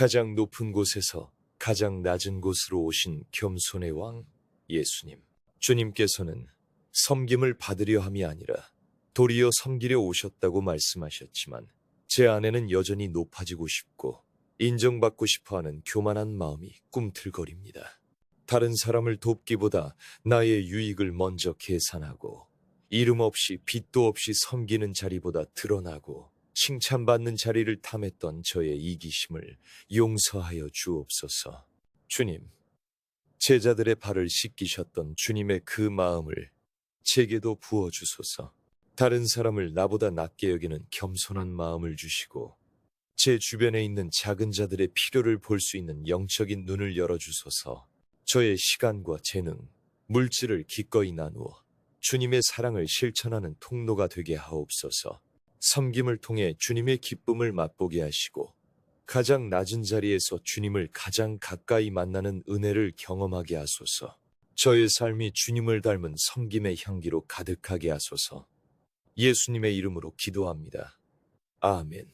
가장 높은 곳에서 가장 낮은 곳으로 오신 겸손의 왕 예수님. 주님께서는 섬김을 받으려 함이 아니라 도리어 섬기려 오셨다고 말씀하셨지만 제 안에는 여전히 높아지고 싶고 인정받고 싶어 하는 교만한 마음이 꿈틀거립니다. 다른 사람을 돕기보다 나의 유익을 먼저 계산하고 이름 없이 빚도 없이 섬기는 자리보다 드러나고 칭찬받는 자리를 탐했던 저의 이기심을 용서하여 주옵소서. 주님, 제자들의 발을 씻기셨던 주님의 그 마음을 제게도 부어주소서. 다른 사람을 나보다 낮게 여기는 겸손한 마음을 주시고 제 주변에 있는 작은 자들의 필요를 볼 수 있는 영적인 눈을 열어주소서. 저의 시간과 재능, 물질을 기꺼이 나누어 주님의 사랑을 실천하는 통로가 되게 하옵소서. 섬김을 통해 주님의 기쁨을 맛보게 하시고 가장 낮은 자리에서 주님을 가장 가까이 만나는 은혜를 경험하게 하소서. 저의 삶이 주님을 닮은 섬김의 향기로 가득하게 하소서. 예수님의 이름으로 기도합니다. 아멘.